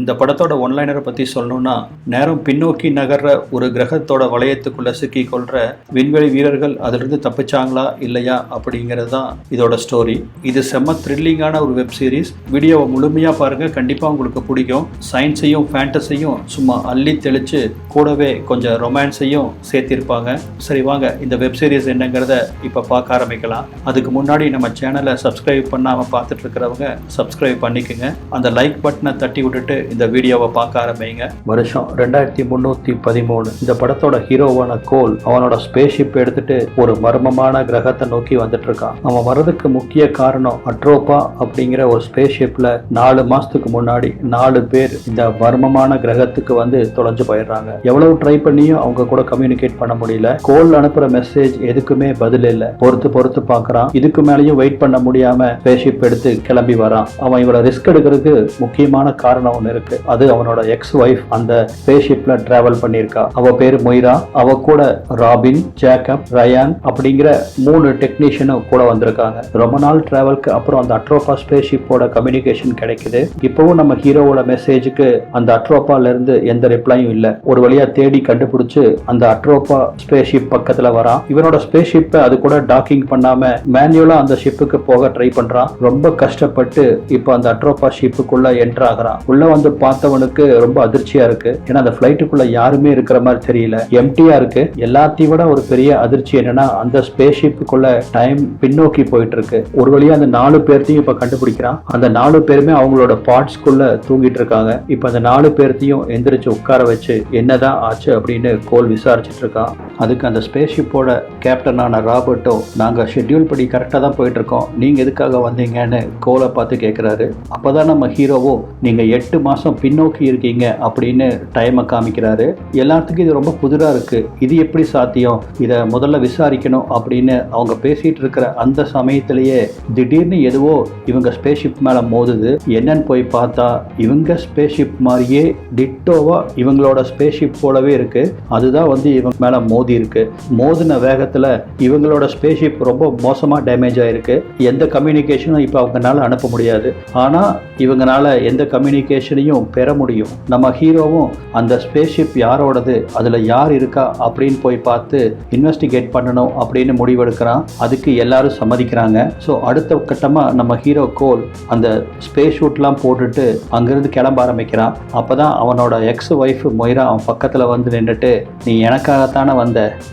இந்த படத்தோட ஒன்லைனரை பற்றி சொல்லணும்னா நேரம் பின்னோக்கி நகர்ற ஒரு கிரகத்தோட வளையத்துக்குள்ள சிக்கி கொள்ற விண்வெளி வீரர்கள் அதிலிருந்து தப்பிச்சாங்களா இல்லையா அப்படிங்கிறது தான் இதோட ஸ்டோரி இது செம்ம த்ரில்லிங்கான ஒரு வெப் சீரிஸ் வீடியோவை முழுமையாக பாருங்க. கண்டிப்பாக உங்களுக்கு பிடிக்கும். சயின்ஸையும் ஃபேண்டஸையும் சும்மா அள்ளி தெளிச்சு கூடவே கொஞ்சம் ரொமான்ஸையும் சேர்த்திருப்பாங்க. சரி வாங்க. இந்த வெப் சீரிஸ் என்னங்கிறத இப்போ பார்க்க ஆரம்பிக்கலாம். அதுக்கு முன்னாடி நம்ம சேனலை சப்ஸ்கிரைப் பண்ணாமல் பார்த்துட்டு இருக்கிறவங்க சப்ஸ்கிரைப் பண்ணிக்கோங்க. அந்த லைக் பட்டனை தட்டி விட்டுட்டு இந்த வீடியோவை பார்க்க ஆரம்பிங்க. வருஷம் ரெண்டாயிரத்தி முன்னூத்தி பதிமூணு இந்த படத்தோட ஹீரோவான கோல் அவனோட ஸ்பேஸ்ஷிப் எடுத்துட்டு ஒரு மர்மமான கிரகத்தை நோக்கி வந்துட்டு இருக்கான் அவன் வர்றதுக்கு முக்கிய காரணம் அட்ரோபா அப்படிங்கிற ஒரு ஸ்பேஸ்ஷிப்ல நாலு மாசத்துக்கு முன்னாடி நாலு பேர் இந்த மர்மமான கிரகத்துக்கு வந்து தொலைஞ்சு போயிடுறாங்க. எவ்வளவு ட்ரை பண்ணியும் அவங்க கூட கம்யூனிகேட் பண்ண முடியல. கோல் அனுப்புற மெசேஜ் எதுக்குமே பதில் இல்ல. பொறுத்து பொறுத்து பார்க்கறான். இதுக்கு மேலேயும் வெயிட் பண்ண முடியாம ஸ்பேஸ்ஷிப் எடுத்து கிளம்பி வரான். அவன் இவ்வளவு ரிஸ்க் எடுக்கிறதுக்கு முக்கியமான காரணம் ஒன்று இருக்கு. அது அவனோட எக்ஸ் ஒய்ஃப் அந்த ஸ்பேஸ்ஷிப்ல டிராவல் பண்ணியிருக்கா. அவ பேரு மொய்ரா. அவ கூட ராபின் ஜேக்கப் ரயான் அப்படிங்கிற மூணு டெக்னீஷியனும் கூட வந்திருக்காங்க. ரொம்ப நாள் டிராவல்க்கு அப்புறம் அந்த அட்ரோபா ஸ்பேஸ்ஷிப்போட கம்யூனிகேஷன் கிடைக்குது. இப்பவும் நம்ம ஹீரோவோட மெசேஜுக்கு அந்த அட்ரோப்பால இருந்து எந்த ரிப்ளையும் இல்ல. ஒரு வழியா தேடி கண்டுபிடிச்சு அந்த அட்ரோப்பா ஸ்பேஷிப் பக்கத்துல வரான் இவனோட ஸ்பேஸ்ஷிப்பை அது கூட டாக்கிங் பண்ணாம மேனுவலா அந்த ஷிப்புக்கு போக ட்ரை பண்றான் ரொம்ப கஷ்டப்பட்டு இப்போ அந்த அட்ரோபா ஷிப்புக்குள்ள என்ட்ராகிறான் உள்ள வந்து பார்த்தவனுக்கு ரொம்ப அதிர்ச்சியா இருக்கு. ஏன்னா அந்த ஃபிளைட்டுக்குள்ள யாருமே இருக்கிற மாதிரி தெரியல. எம்டியா இருக்கு. எல்லாத்தையும் விட ஒரு பெரிய அதிர்ச்சி என்னன்னா அந்த ஸ்பேஸ் ஷிப்புக்குள்ள டைம் பின்னோக்கி போயிட்டு இருக்கு ஒரு வழியா அந்த நாலு பேர்த்தையும் இப்ப கண்டுபிடிக்கிறான். அந்த நாலு பேருமே அவங்களோட பார்ட்ஸ்குள்ள தூங்கிட்டு இருக்காங்க. இப்ப அந்த நாலு பேர்த்தையும் எந்திரிச்சு உட்கார வச்சு என்னதான் ஆச்சு அப்படின்னு கோல் விசாரிச்சுட்டு இருக்கான் அதுக்கு அந்த ஸ்பேஸ்ஷிப்போட கேப்டனான ராபர்ட்டோ நாங்கள் ஷெட்யூல் படி கரெக்டாக தான் போயிட்டுருக்கோம். நீங்கள் எதுக்காக வந்தீங்கன்னு கோலை பார்த்து கேட்குறாரு அப்பதான் நம்ம ஹீரோவோ நீங்கள் எட்டு மாதம் பின்னோக்கி இருக்கீங்க அப்படின்னு டைமை காமிக்கிறாரு. எல்லாத்துக்கும் இது ரொம்ப புதிராக இருக்குது இது எப்படி சாத்தியம்? இதை முதல்ல விசாரிக்கணும் அப்படின்னு அவங்க பேசிகிட்டு இருக்கிற அந்த சமயத்திலேயே திடீர்னு எதுவோ இவங்க ஸ்பேஸ்ஷிப் மேலே மோதுது. என்னன்னு போய் பார்த்தா இவங்க ஸ்பேஸ்ஷிப் மாதிரியே டிட்டோவாக இவங்களோட ஸ்பேஸ்ஷிப் போலவே இருக்குது அதுதான் வந்து இவங்க மேலே மோதி இருக்கு. மோதின வேகத்துல இவங்களோட ஸ்பேஸ்ஷிப் ரொம்ப மோசமா டேமேஜ் ஆயிருக்கு. எந்த கம்யூனிகேஷனும் இப்போ அவங்கனால அனுப்ப முடியாது. ஆனா இவங்கனால எந்த கம்யூனிகேஷனையும் பெற முடியும். நம்ம ஹீரோவும் அந்த ஸ்பேஸ்ஷிப் யாரோடது அதுல யார் இருக்கா அப்படின்னு போய் பார்த்து இன்வெஸ்டிகேட் பண்ணணும் அப்படின்னு முடிவெடுக்கிறான். அதுக்கு எல்லாரும் சம்மதிக்கிறாங்க. ஸோ அடுத்த கட்டமா நம்ம ஹீரோ கோல் அந்த ஸ்பேஸ் ஷூட்லாம் போட்டுட்டு அங்கிருந்து கிளம்ப ஆரம்பிக்கிறான். அப்பதான் அவனோட எக்ஸ் ஒய்ஃப் மொய்ரா அவன் பக்கத்தில் வந்து நின்றுட்டு நீ எனக்காகத்தானே வந்து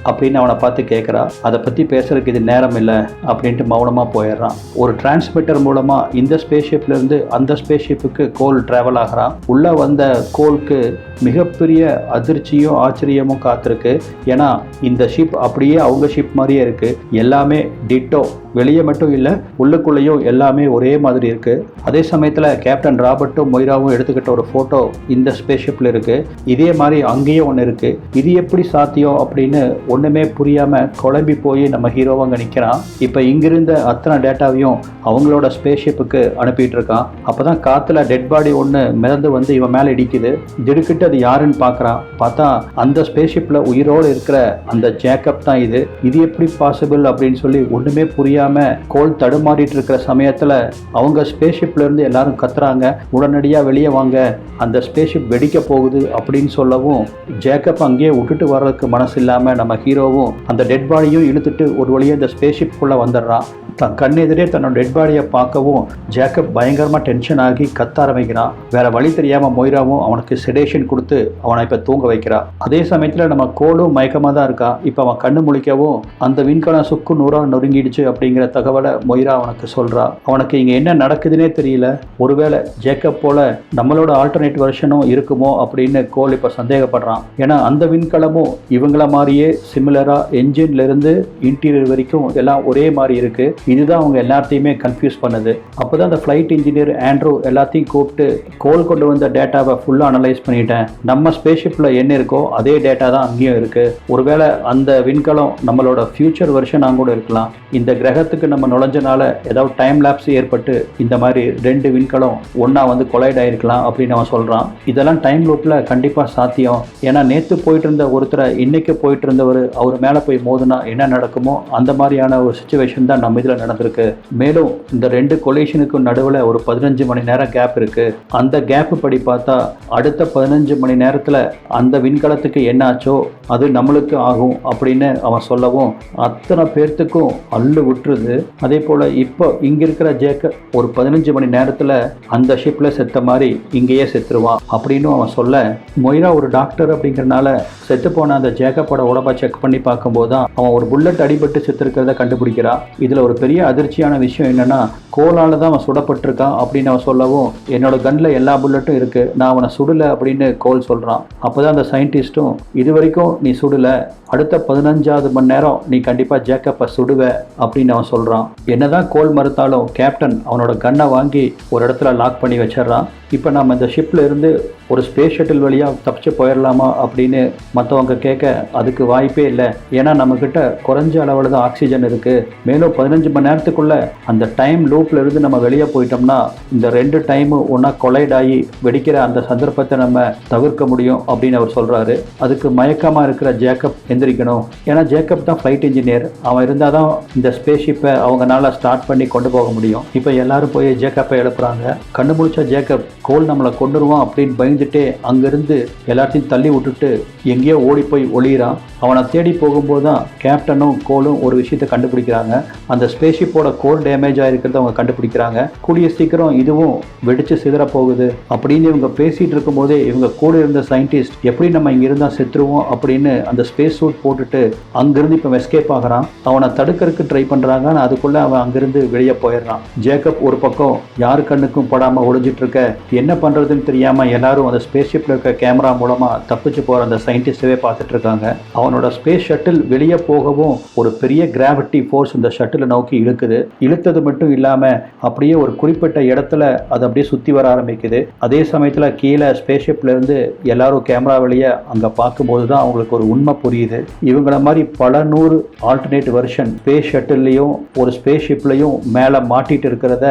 அப்படின்னு அவனை பார்த்து கேட்குறா அதை பற்றி பேசுறதுக்கு இது நேரம் இல்லை அப்படின்ட்டு மௌனமாக போயிடுறான். ஒரு டிரான்ஸ்மிட்டர் மூலமாக இந்த ஸ்பேஸ்ஷிப்லேருந்து அந்த ஸ்பேஸ்ஷிப்புக்கு கோல் ட்ராவல் ஆகிறான். உள்ளே வந்த கோலுக்கு மிகப்பெரிய அதிர்ச்சியும் ஆச்சரியமும் காத்திருக்கு. ஏன்னா இந்த ஷிப் அப்படியே அவங்க ஷிப் மாதிரியே இருக்குது எல்லாமே டிட்டோ வெளியே மட்டும் இல்லை உள்ளுக்குள்ளேயும் எல்லாமே ஒரே மாதிரி இருக்குது அதே சமயத்தில் கேப்டன் ராபர்ட்டும் மொய்ராவும் எடுத்துக்கிட்ட ஒரு ஃபோட்டோ இந்த ஸ்பேஸ்ஷிப்பில் இருக்குது இதே மாதிரி அங்கேயும் ஒன்று இருக்குது இது எப்படி சாத்தியம் அப்படின்னு ஒன்றுமே புரியாமல் குழம்பி போய் நம்ம ஹீரோவை அங்கே நிற்கிறான் இப்போ இங்கிருந்த அத்தனை டேட்டாவையும் அவங்களோட ஸ்பேஸ்ஷிப்புக்கு அனுப்பிட்டு இருக்கான். அப்போ தான் காற்றுல டெட் பாடி ஒன்று மிதந்து வந்து இவன் மேலே இடிக்குது. திடுக்கிட்டு அது யாருன்னு பார்க்குறான் பார்த்தா அந்த ஸ்பேஸ்ஷிப்பில் உயிரோடு இருக்கிற அந்த ஜேக்கப் தான் இது. இது எப்படி பாசிபிள் அப்படின்னு சொல்லி ஒன்றுமே புரியாம கோல் தடுமாறிட்டு இருக்கிற சமயத்தில் அவங்க ஸ்பேஸ்ஷிப்ல இருந்து எல்லாரும் கத்துறாங்க. உடனடியாக வெளியே வாங்க. அந்த ஸ்பேஸ்ஷிப் வெடிக்க போகுது அப்படின்னு சொல்லவும் ஜேக்கப் அங்கேயே விட்டுட்டு வர்றதுக்கு மனசு இல்லாமல் நம்ம ஹீரோவும் அந்த டெட் பாடியும் இழுத்துட்டு ஒரு வழியாக இந்த ஸ்பேஸ்ஷிப்புக்குள்ளே வந்துடுறான். தன் கண்ணெதிரே தன்னோட டெட் பாடியை பார்க்கவும் ஜேக்கப் பயங்கரமாக டென்ஷன் ஆகி கத்த ஆரம்பிக்கிறான். வேற வழி தெரியாமல் மொய்ராவும் அவனுக்கு செடேஷன் கொடுத்து அவனை இப்போ தூங்க வைக்கிறான். அதே சமயத்தில் நம்ம கோலும் மயக்கமாக தான் இருக்கா. இப்போ அவன் கண்ணு முழிக்கவும் அந்த விண்கலம் சுக்கு நூறா நொறுங்கிடுச்சு அப்படிங்கிற தகவலை மொய்ரா அவனுக்கு சொல்கிறா அவனுக்கு இங்கே என்ன நடக்குதுன்னே தெரியல. ஒருவேளை ஜேக்கப் போல நம்மளோட ஆல்டர்னேட் வெர்ஷனும் இருக்குமோ அப்படின்னு கோல் இப்போ சந்தேகப்படுறான். ஏன்னா அந்த விண்கலமும் இவங்கள மாதிரியே சிமிலராக என்ஜின்லேருந்து இன்டீரியர் வரைக்கும் எல்லாம் ஒரே மாதிரி இருக்குது இதுதான் அவங்க எல்லாத்தையுமே கன்ஃபியூஸ் பண்ணுது. அப்போ தான் அந்த ஃப்ளைட் இன்ஜினியர் ஆண்ட்ரூ எல்லாத்தையும் கூப்பிட்டு கோல் கொண்டு வந்த டேட்டாவை ஃபுல்லாக அனலைஸ் பண்ணிட்டேன். நம்ம ஸ்பேஷிப்பில் என்ன இருக்கோ அதே டேட்டா தான் அங்கேயும் இருக்குது ஒருவேளை அந்த விண்கலம் நம்மளோட ஃபியூச்சர் வெர்ஷனாக கூட இருக்கலாம். இந்த கிரக கிரகத்துக்கு நம்ம நுழைஞ்சனால ஏதாவது டைம் லேப்ஸ் ஏற்பட்டு இந்த மாதிரி ரெண்டு விண்கலம் ஒன்றா வந்து கொலைட் ஆயிருக்கலாம் அப்படின்னு அவன் சொல்கிறான் இதெல்லாம் டைம் லூப்பில் கண்டிப்பாக சாத்தியம். ஏன்னா நேற்று போயிட்டு இருந்த ஒருத்தரை இன்னைக்கு போயிட்டு இருந்தவர் அவர் மேலே போய் மோதுனா என்ன நடக்குமோ அந்த மாதிரியான ஒரு சுச்சுவேஷன் தான் நம்ம இதில் நடந்திருக்கு. மேலும் இந்த ரெண்டு கொலேஷனுக்கும் நடுவில் ஒரு பதினஞ்சு மணி நேரம் கேப் இருக்கு. அந்த கேப் படி பார்த்தா அடுத்த பதினஞ்சு மணி நேரத்தில் அந்த விண்கலத்துக்கு என்ன ஆச்சோ அது நம்மளுக்கு ஆகும் அப்படின்னு அவன் சொல்லவும் அத்தனை பேர்த்துக்கும் அள்ளு விட்டுருது. அதே போல் இப்போ இங்கே இருக்கிற ஜேக்க ஒரு பதினஞ்சு மணி நேரத்தில் அந்த ஷிப்பில் செத்த மாதிரி இங்கேயே செத்துருவான் அப்படின்னு அவன் சொல்ல மொய்ரா ஒரு டாக்டர் அப்படிங்கிறனால செத்து போன அந்த ஜேக்கப்போட உடம்பா செக் பண்ணி பார்க்கும்போது தான் அவன் ஒரு புல்லட் அடிபட்டு செத்துருக்கிறத கண்டுபிடிக்கிறான் இதில் ஒரு பெரிய அதிர்ச்சியான விஷயம் என்னன்னா கோலால தான் அவன் சுடப்பட்டிருக்கான் அப்படின்னு அவன் சொல்லவும் என்னோட கன்னில் எல்லா புல்லட்டும் இருக்கு நான் அவனை சுடலை அப்படின்னு கோல் சொல்கிறான் அப்போதான் அந்த சயின்டிஸ்ட்டும் இது வரைக்கும் நீ சுடலை அடுத்த பதினஞ்சாவது மணி நேரம் நீ கண்டிப்பாக ஜேக்கப்பை சுடுவ அப்படின்னு அவன் சொல்கிறான் என்னதான் கோல் மறுத்தாலும் கேப்டன் அவனோட கன்னை வாங்கி ஒரு இடத்துல லாக் பண்ணி வச்சிடுறான். இப்போ நம்ம இந்த ஷிப்பில் இருந்து ஒரு ஸ்பேஸ் ஷட்டில் வழியாக தப்பிச்சு போயிடலாமா அப்படின்னு மற்றவங்க கேட்க அதுக்கு வாய்ப்பே இல்லை. ஏன்னா நம்மக்கிட்ட குறைஞ்ச அளவில் தான் ஆக்சிஜன் இருக்குது மேலும் பதினஞ்சு மணி நேரத்துக்குள்ளே அந்த டைம் லூப்பில் இருந்து நம்ம வெளியே போயிட்டோம்னா இந்த ரெண்டு டைமும் ஒன்றா கொலைட் ஆகி வெடிக்கிற அந்த சந்தர்ப்பத்தை நம்ம தவிர்க்க முடியும் அப்படின்னு அவர் சொல்கிறாரு அதுக்கு மயக்கமாக இருக்கிற ஜேக்கப் எந்திரிக்கணும். ஏன்னா ஜேக்கப் தான் ஃப்ளைட் இன்ஜினியர் அவன் இருந்தால் தான் இந்த ஸ்பேஸ் ஷிப்பை அவங்கனால ஸ்டார்ட் பண்ணி கொண்டு போக முடியும். இப்போ எல்லாரும் போய் ஜேக்கப்பை எழுப்புறாங்க. கண்ணு ஜேக்கப் கோல் நம்மளை கொண்டுருவோம் அப்படின்னு பயந்துட்டே அங்கேருந்து எல்லாத்தையும் தள்ளி விட்டுட்டு எங்கேயோ ஓடி போய் ஒளியிறான். அவனை தேடி போகும்போது தான் கேப்டனும் கோலும் ஒரு விஷயத்தை கண்டுபிடிக்கிறாங்க. அந்த ஸ்பேஸ்ஷிப்போட கோல் டேமேஜ் ஆகிருக்கிறத அவங்க கண்டுபிடிக்கிறாங்க. கூடிய சீக்கிரம் இதுவும் வெடிச்சு சிதற போகுது. அப்படின்னு இவங்க பேசிகிட்டு இருக்கும்போதே இவங்க கூட இருந்த சயின்டிஸ்ட் எப்படி நம்ம இங்கே இருந்தால் செத்துருவோம்? அப்படின்னு அந்த ஸ்பேஸ் சூட் போட்டுட்டு அங்கிருந்து இப்போ எஸ்கேப் ஆகுறான். அவனை தடுக்கிறதுக்கு ட்ரை பண்ணுறாங்க ஆனால் அதுக்குள்ளே அவன் அங்கிருந்து வெளியே போயிடுறான். ஜேக்கப் ஒரு பக்கம் யாரு கண்ணுக்கும் படாமல் ஒளிஞ்சிட்டு இருக்க? என்ன பண்ணுறதுன்னு தெரியாமல் எல்லாரும் அந்த ஸ்பேஸ் இருக்க கேமரா மூலமாக தப்பிச்சு போகிற அந்த சயின்டிஸ்டவே பார்த்துட்ருக்காங்க. அவனோட ஸ்பேஸ் ஷட்டில் வெளியே போகவும் ஒரு பெரிய கிராவிட்டி ஃபோர்ஸ் இந்த ஷட்டிலை நோக்கி இழுக்குது. இழுத்தது மட்டும் இல்லாமல் அப்படியே ஒரு குறிப்பிட்ட இடத்துல அது அப்படியே சுற்றி வர ஆரம்பிக்குது. அதே சமயத்தில் கீழே ஸ்பேஸ் ஷிப்லேருந்து எல்லாரும் கேமரா வழியா அங்கே பார்க்கும்போது தான் அவங்களுக்கு ஒரு உண்மை புரியுது. இவங்கள மாதிரி பல நூறு ஆல்டர்னேட் வெர்ஷன் ஸ்பேஸ் ஷட்டில்லையும் ஒரு ஸ்பேஸ் ஷிப்லையும் மேலே மாட்டிட்டு இருக்கிறத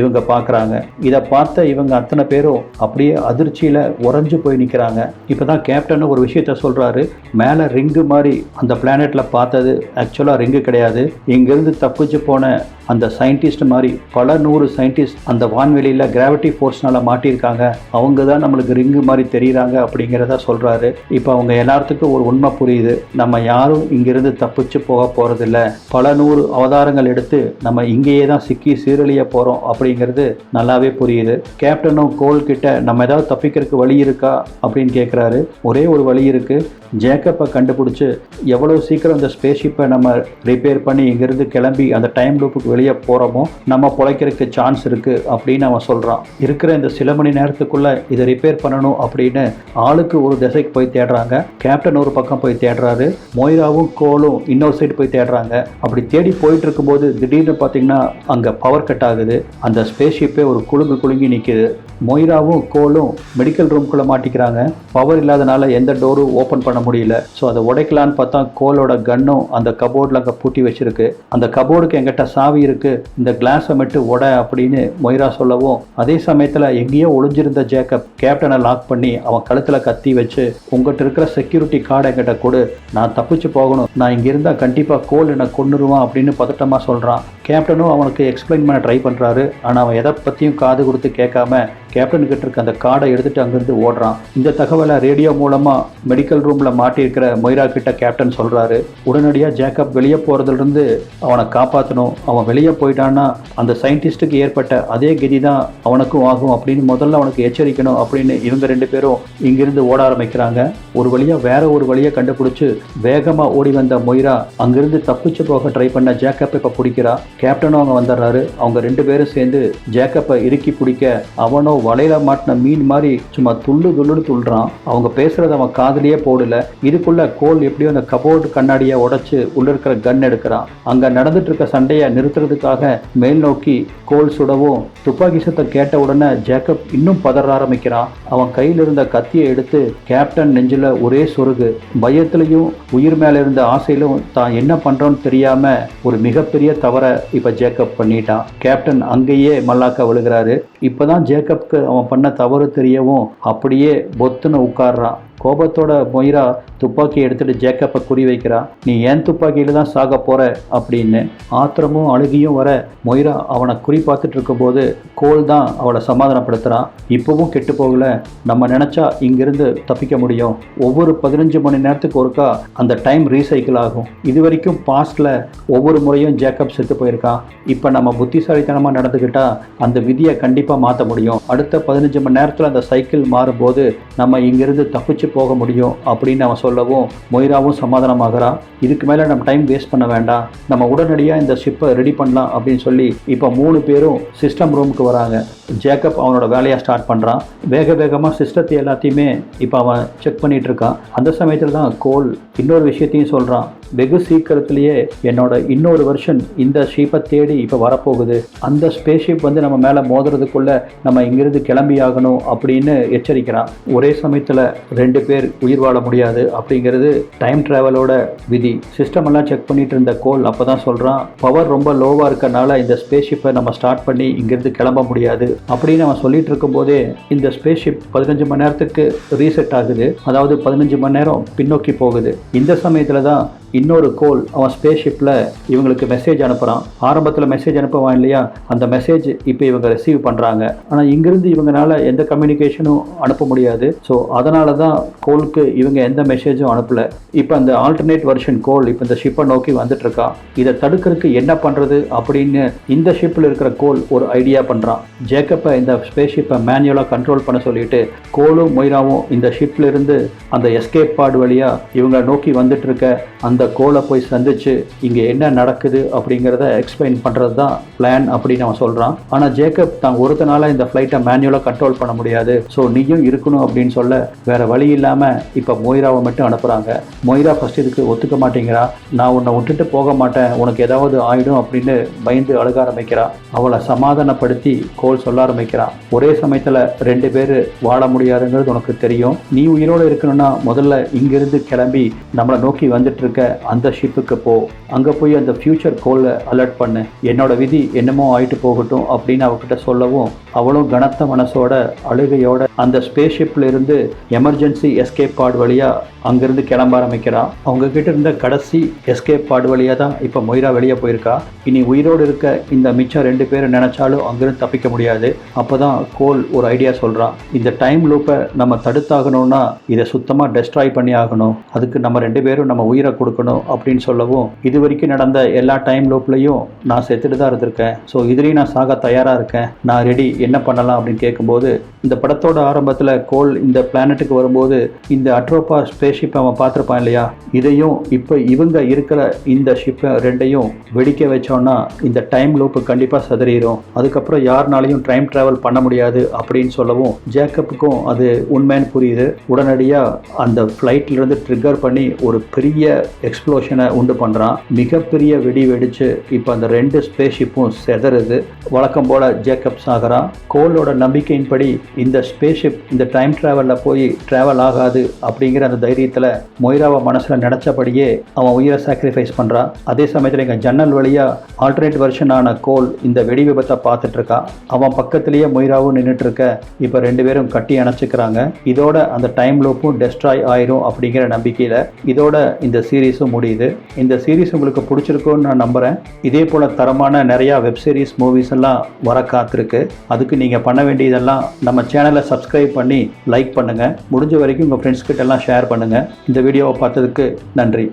இவங்க பார்க்குறாங்க. இதை பார்த்த இவங்க அத்தனை பேரும் அப்படியே அதிர்ச்சியில் உறைஞ்சு போய் நிற்கிறாங்க இப்போ தான் கேப்டன் ஒரு விஷயத்த சொல்கிறாரு மேலே ரிங்கு மாதிரி அந்த பிளானெட்டில் பார்த்தது. ஆக்சுவலாக ரிங்கு கிடையாது. இங்கேருந்து தப்பிச்சு போன அந்த சயின்டிஸ்ட் மாதிரி பல நூறு சயின்டிஸ்ட் அந்த வான்வெளியில் கிராவிட்டி ஃபோர்ஸ்னால மாட்டியிருக்காங்க. அவங்க தான் நம்மளுக்கு ரிங்கு மாதிரி தெரியுறாங்க அப்படிங்கிறத சொல்கிறாரு இப்போ அவங்க எல்லாத்துக்கும் ஒரு உண்மை புரியுது. நம்ம யாரும் இங்கிருந்து தப்பிச்சு போக போகிறதில்ல பல நூறு அவதாரங்கள் எடுத்து நம்ம இங்கேயே தான் சிக்கி சீரழிய போகிறோம் அப்படிங்கிறது நல்லாவே புரியுது. கேப்டனும் கோல் கிட்ட நம்ம ஏதாவது தப்பிக்கிறதுக்கு வழி இருக்கா அப்படின்னு கேட்குறாரு ஒரே ஒரு வழி இருக்குது ஜேக்கப்பை கண்டுபிடிச்சி எவ்வளோ சீக்கிரம் இந்த ஸ்பேஸ்ஷிப்பை நம்ம ரிப்பேர் பண்ணி இங்கேருந்து கிளம்பி அந்த டைம் லூப்புக்கு வெளியே போகிறோமோ நம்ம பிழைக்கிறதுக்கு சான்ஸ் இருக்குது அப்படின்னு அவன் சொல்கிறான் இருக்கிற இந்த சில மணி நேரத்துக்குள்ளே இதை ரிப்பேர் பண்ணணும் அப்படின்னு ஆளுக்கு ஒரு திசைக்கு போய் தேடுறாங்க. கேப்டன் ஒரு பக்கம் போய் தேடுறாரு. மொய்ராவும் கோலும் இன்னொரு சைடு போய் தேடுறாங்க. அப்படி தேடி போயிட்டு இருக்கும்போது திடீர்னு பார்த்தீங்கன்னா அங்கே பவர் கட் ஆகுது. அந்த ஸ்பேஸ்ஷிப்பே ஒரு குலுங்கு குலுங்கி நிற்கிது மொய்ராவும் கோலும் மெடிக்கல் ரூம்குள்ளே மாட்டிக்கிறாங்க. பவர் இல்லாதனால எந்த டோரும் ஓப்பன் பண்ண முடியல. ஸோ அதை உடைக்கலான்னு பார்த்தா கோலோட கன்னும் அந்த கபோர்டில் அங்கே பூட்டி வச்சிருக்கு. அந்த கபோர்டுக்கு எங்கிட்ட சாவி போயிருக்கு இந்த கிளாஸை மட்டும் உட அப்படின்னு மொய்ரா சொல்லவும் அதே சமயத்தில் எங்கேயோ ஒளிஞ்சிருந்த ஜேக்கப் கேப்டனை லாக் பண்ணி அவன் கழுத்தில் கத்தி வச்சு உங்கள்கிட்ட இருக்கிற செக்யூரிட்டி கார்டு என்கிட்ட கொடு. நான் தப்பிச்சு போகணும். நான் இங்கே இருந்தால் கண்டிப்பாக கோல் என்னை கொண்டுருவான் அப்படின்னு பதட்டமாக சொல்கிறான் கேப்டனும் அவனுக்கு எக்ஸ்பிளைன் பண்ண ட்ரை பண்ணுறாரு ஆனால் அவன் எதை பற்றியும் காது கொடுத்து கேட்காம கேப்டன் கிட்ட இருக்க அந்த கார்டை எடுத்துட்டு அங்கிருந்து ஓடுறான். இந்த தகவலை ரேடியோ மூலமா மெடிக்கல் ரூம்ல மாட்டியிருக்கிற மொய்ரா கிட்ட கேப்டன் சொல்றாரு. உடனடியா ஜேக்கப் வெளியே போறதுல அவனை காப்பாற்றணும் அவன் வெளியே போயிட்டான்னா அந்த சயின்டிஸ்டுக்கு ஏற்பட்ட அதே கதி தான் அவனுக்கும் ஆகும் அப்படின்னு முதல்ல அவனுக்கு எச்சரிக்கணும் அப்படின்னு இவங்க ரெண்டு பேரும் இங்கிருந்து ஓட ஆரம்பிக்கிறாங்க. ஒரு வழியா வேற ஒரு வழியை கண்டுபிடிச்சு வேகமா ஓடி வந்த மொய்ரா அங்கிருந்து தப்பிச்சு போக ட்ரை பண்ண ஜேக்கப்பை இப்ப பிடிக்கிறா. கேப்டனும் அவங்க வந்துடுறாரு. அவங்க ரெண்டு பேரும் சேர்ந்து ஜேக்கப்பை இறுக்கி பிடிக்க அவனோ வலையில மாட்டின மீன் மாதிரி சும்மா துள்ளு துள்ளுன்னு துள்ளுறான். அவங்க பேசுறத அவன் காதலியே போடல. இதுக்குள்ள கோல் எப்படியோ அந்த கபோர்டு கண்ணாடியை உடைச்சு உள்ள இருக்கிற கன் எடுக்கிறான். அங்க நடந்துட்டு இருக்க சண்டையை நிறுத்துறதுக்காக மேல் நோக்கி கோல் சுடவும் துப்பாக்கி சத்தம் கேட்ட உடனே ஜேக்கப் இன்னும் பதற ஆரம்பிக்கிறான். அவன் கையில் இருந்த கத்தியை எடுத்து கேப்டன் நெஞ்சில் ஒரே சொருகு. பயத்திலையும் உயிர் மேல இருந்த ஆசையிலும் தான் என்ன பண்றோன்னு தெரியாம ஒரு மிகப்பெரிய தவறை இப்ப ஜேக்கப் பண்ணிட்டான். கேப்டன் அங்கேயே மல்லாக்க விழுகிறாரு. இப்பதான் ஜேக்கப் அவன் பண்ண தவறு தெரியவும் அப்படியே பொத்துன்னு உட்கார்றான். கோபத்தோட மொயிரா துப்பாக்கி எடுத்துட்டு ஜேக்கப்பை குறி வைக்கிறா. நீ ஏன் துப்பாக்கியில தான் சாக போற? அப்படின்னு ஆத்திரமும் அழுகியும் வர மொயிரா அவனை குறி பார்த்துட்டு இருக்கும்போது கோல் தான் அவளை சமாதானப்படுத்துறான் இப்பவும் கெட்டு போகல. நம்ம நினைச்சா இங்கிருந்து தப்பிக்க முடியும். ஒவ்வொரு பதினஞ்சு மணி நேரத்துக்கு ஒருக்கா அந்த டைம் ரீசைக்கிள் ஆகும். இது வரைக்கும் பாஸ்ட்ல ஒவ்வொரு முறையும் ஜேக்கப் செத்து போயிருக்கான் இப்போ நம்ம புத்திசாலித்தனமாக நடந்துக்கிட்டா அந்த விதியை கண்டிப்பாக மாற்ற முடியும். அடுத்த பதினஞ்சு மணி நேரத்தில் அந்த சைக்கிள் மாறும்போது நம்ம இங்கிருந்து தப்பிச்சு போக முடியும் அப்படின்னு அவன் சொல்லவும் மொய்ராவும் சமாதானமாகறான் இதுக்கு மேலே நம்ம டைம் வேஸ்ட் பண்ண வேண்டாம். நம்ம உடனடியாக இந்த ஷிப்பை ரெடி பண்ணலாம் அப்படின்னு சொல்லி இப்போ மூணு பேரும் சிஸ்டம் ரூமுக்கு வராங்க. ஜேக்கப் அவனோட வேலையை ஸ்டார்ட் பண்ணுறான் வேக வேகமாக சிஸ்டத்தை எல்லாத்தையுமே இப்போ அவன் செக் பண்ணிகிட்டு இருக்கான். அந்த சமயத்தில் தான் கோல் இன்னொரு விஷயத்தையும் சொல்கிறான் வெகு சீக்கிரத்திலேயே என்னோட இன்னொரு வருஷன் இந்த ஷீப்பை தேடி இப்போ வரப்போகுது. அந்த ஸ்பேஸ்ஷிப் வந்து நம்ம மேலே மோதுறதுக்குள்ள நம்ம இங்கிருந்து கிளம்பி ஆகணும் அப்படின்னு எச்சரிக்கிறான். ஒரே சமயத்தில் ரெண்டு பேர் உயிர் வாழ முடியாது அப்படிங்கிறது டைம் ட்ராவலோட விதி. சிஸ்டம் எல்லாம் செக் பண்ணிட்டு இருந்த கோல் அப்போ தான் சொல்கிறான் பவர் ரொம்ப லோவாக இருக்கனால இந்த ஸ்பேஸ்ஷிப்பை நம்ம ஸ்டார்ட் பண்ணி இங்கிருந்து கிளம்ப முடியாது. அப்படின்னு அவன் சொல்லிட்டு இருக்கும்போதே இந்த ஸ்பேஸ்ஷிப் பதினஞ்சு மணி நேரத்துக்கு ரீசெட் ஆகுது. அதாவது பதினஞ்சு மணி நேரம் பின்னோக்கி போகுது. இந்த சமயத்தில் தான் இன்னொரு கோல் அவன் ஸ்பேஸ்ஷிப்பில் இவங்களுக்கு மெசேஜ் அனுப்புகிறான் ஆரம்பத்தில் மெசேஜ் அனுப்புவான் இல்லையா? அந்த மெசேஜ் இப்போ இவங்க ரிசீவ் பண்ணுறாங்க ஆனால் இங்கிருந்து இவங்கனால எந்த கம்யூனிகேஷனும் அனுப்ப முடியாது. ஸோ அதனால தான் கோலுக்கு இவங்க எந்த மெசேஜும் அனுப்பலை. இப்போ அந்த ஆல்டர்னேட் வெர்ஷன் கோல் இப்போ இந்த ஷிப்பை நோக்கி வந்துட்டு இருக்கான் இதை தடுக்கிறதுக்கு என்ன பண்ணுறது அப்படின்னு இந்த ஷிப்பில் இருக்கிற கோல் ஒரு ஐடியா பண்ணுறான் ஜேக்கப்பை இந்த ஸ்பேஸ்ஷிப்பை மேனுவலாக கண்ட்ரோல் பண்ண சொல்லிட்டு கோலும் மொய்ராவும் இந்த ஷிப்லேருந்து அந்த எஸ்கேப் பாடு வழியாக இவங்க நோக்கி வந்துட்டு இருக்க அந்த கோலை போய் சந்திச்சு இங்கே என்ன நடக்குது அப்படிங்கிறத எக்ஸ்பிளைன் பண்ணுறது தான் பிளான் அப்படின்னு அவன் சொல்கிறான் ஆனால் ஜேக்கப் தான் ஒருத்தனால இந்த ஃப்ளைட்டை மேனுவலாக கண்ட்ரோல் பண்ண முடியாது. ஸோ நீயும் இருக்கணும் அப்படின்னு சொல்ல வேற வழி இல்லாமல் இப்போ மொய்ராவை மட்டும் அனுப்புகிறாங்க மொய்ரா ஃபர்ஸ்ட் இதுக்கு ஒத்துக்க மாட்டேங்கிறா. நான் உன்னை விட்டுட்டு போக மாட்டேன். உனக்கு ஏதாவது ஆயிடும் அப்படின்னு பயந்து அழுக ஆரம்பிக்கிறா. அவளை சமாதானப்படுத்தி கோல் சொல்ல சொல்ல ஆரம்பிக்கிறான் ஒரே சமயத்தில் ரெண்டு பேர் வாழ முடியாதுங்கிறது உனக்கு தெரியும். நீ உயிரோடு இருக்கணும்னா முதல்ல இங்கிருந்து கிளம்பி நம்மளை நோக்கி வந்துட்டு இருக்க அந்த ஷிப்புக்கு போ. அங்கே போய் அந்த ஃபியூச்சர் கோலை அலர்ட் பண்ணு. என்னோட விதி என்னமோ ஆயிட்டு போகட்டும் அப்படின்னு அவகிட்ட சொல்லவும் அவளும் கனத்த மனசோட அழுகையோட அந்த ஸ்பேஸ் ஷிப்ல இருந்து எமர்ஜென்சி எஸ்கேப் பாட் வழியா அங்கிருந்து கிளம்ப ஆரம்பிக்கிறான் அவங்க கிட்ட இருந்த கடைசி எஸ்கேப் பாட் வழியா தான் இப்போ மொய்ரா வெளியே போயிருக்கா. இனி உயிரோடு இருக்க இந்த மிச்சம் ரெண்டு பேரும் நினைச்சாலும் அங்கிருந்து தப்பிக்க முடியாது. அப்பதான் கோல் ஒரு ஐடியா சொல்கிறான் இந்த டைம் லூப்பை நம்ம தடுத்தாகணும்னா இதை சுத்தமாக டெஸ்ட்ராய் பண்ணி ஆகணும். அதுக்கு நம்ம ரெண்டு பேரும் நம்ம உயிரை கொடுக்கணும் அப்படின்னு சொல்லவும் இது வரைக்கும் நடந்த எல்லா டைம் லூப்லையும் நான் செத்துட்டு தான் இருந்திருக்கேன். ஸோ இதுலேயும் நான் சாக தயாராக இருக்கேன். நான் ரெடி என்ன பண்ணலாம் அப்படின்னு கேட்கும்போது இந்த படத்தோட ஆரம்பத்தில் கோல் இந்த பிளானட்டுக்கு வரும்போது இந்த அட்ரோபா ஸ்பேஸ் ஷிப்பை அவன் பார்த்துருப்பான் இல்லையா? இதையும் இப்போ இவங்க இருக்கிற இந்த ஷிப்பை ரெண்டையும் வெடிக்க வச்சோன்னா இந்த டைம் லூப்பு கண்டிப்பாக சதறிடும் அதுக்கப்புறம் யாருனாலையும் டைம் ட்ராவல் பண்ண முடியாது அப்படின்னு சொல்லவும் ஜேக்கப்புக்கும் அது உண்மைன்னு புரியுது. உடனடியாக அந்த ஃப்ளைட்லேருந்து ட்ரிகர் பண்ணி ஒரு பெரிய எக்ஸ்ப்ளோஷனை உண்டு பண்ணுறான் மிகப்பெரிய வெடி வெடித்து இப்போ அந்த ரெண்டு ஸ்பேஸ் ஷிப்பும் செதறுது. வழக்கம் போல் ஜேக்கப்ஸ் ஆகிறான் கோலோட நம்பிக்கையின்படி இந்த ஸ்பேஸ் ஷிப் இந்த டைம் ட்ராவலில் போய் ட்ராவல் ஆகாது அப்படிங்கிற அந்த தைரியத்தில் மொய்ராவை மனசில் நினச்சபடியே அவன் உயிரை சாக்ரிஃபைஸ் பண்ணுறான் அதே சமயத்தில் எங்கள் ஜன்னல் வழியாக ஆல்டர்னேட் வெர்ஷனான கோல் இந்த வெடி விபத்தை பார்த்துட்ருக்கான் அவன் பக்கத்திலேயே மொய்ராவும் நின்றுட்டு இருக்க இப்போ ரெண்டு பேரும் கட்டி அணைச்சிக்கிறாங்க. இதோட அந்த டைம் லூப்பும் டெஸ்ட்ராய் ஆயிரும் அப்படிங்கிற நம்பிக்கையில் இதோட இந்த சீரீஸும் முடியுது. இந்த சீரீஸ் உங்களுக்கு பிடிச்சிருக்கும்னு நான் நம்புகிறேன் இதே போல் தரமான நிறையா வெப் சீரிஸ் மூவிஸ் எல்லாம் வர காத்திருக்கு. அதுக்கு நீங்கள் பண்ண வேண்டியதெல்லாம் நம்ம சேனலை சப்ஸ்கிரைப் பண்ணி லைக் பண்ணுங்கள் முடிஞ்ச வரைக்கும் உங்கள் ஃப்ரெண்ட்ஸ்கிட்ட எல்லாம் ஷேர் பண்ணுங்கள் இந்த வீடியோவை பார்த்ததுக்கு நன்றி.